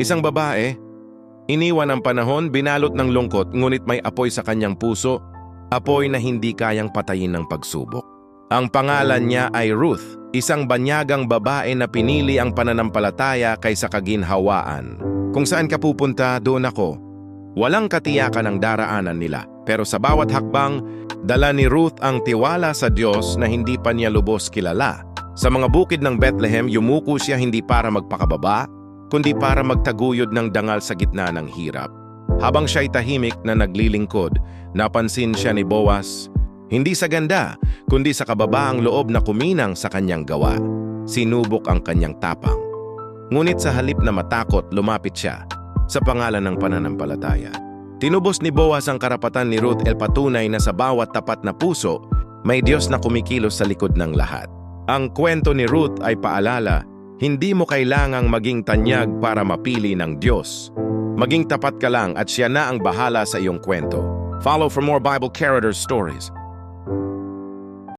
Isang babae, iniwan ang panahon, binalot ng lungkot, ngunit may apoy sa kanyang puso, apoy na hindi kayang patayin ng pagsubok. Ang pangalan niya ay Ruth, isang banyagang babae na pinili ang pananampalataya kaysa kaginhawaan. Kung saan ka pupunta, doon ako. Walang katiyakan ang daraanan nila, pero sa bawat hakbang, dala ni Ruth ang tiwala sa Diyos na hindi pa niya lubos kilala. Sa mga bukid ng Bethlehem, yumuko siya hindi para magpakababa, kundi para magtaguyod ng dangal sa gitna ng hirap. Habang siya'y tahimik na naglilingkod, napansin siya ni Boaz, hindi sa ganda, kundi sa kababaang loob na kuminang sa kanyang gawa. Sinubok ang kanyang tapang. Ngunit sa halip na matakot, lumapit siya sa pangalan ng pananampalataya. Tinubos ni Boaz ang karapatan ni Ruth el patunay na sa bawat tapat na puso, may Diyos na kumikilos sa likod ng lahat. Ang kwento ni Ruth ay paalala, hindi mo kailangang maging tanyag para mapili ng Diyos. Maging tapat ka lang at siya na ang bahala sa iyong kwento. Follow for more Bible characters stories.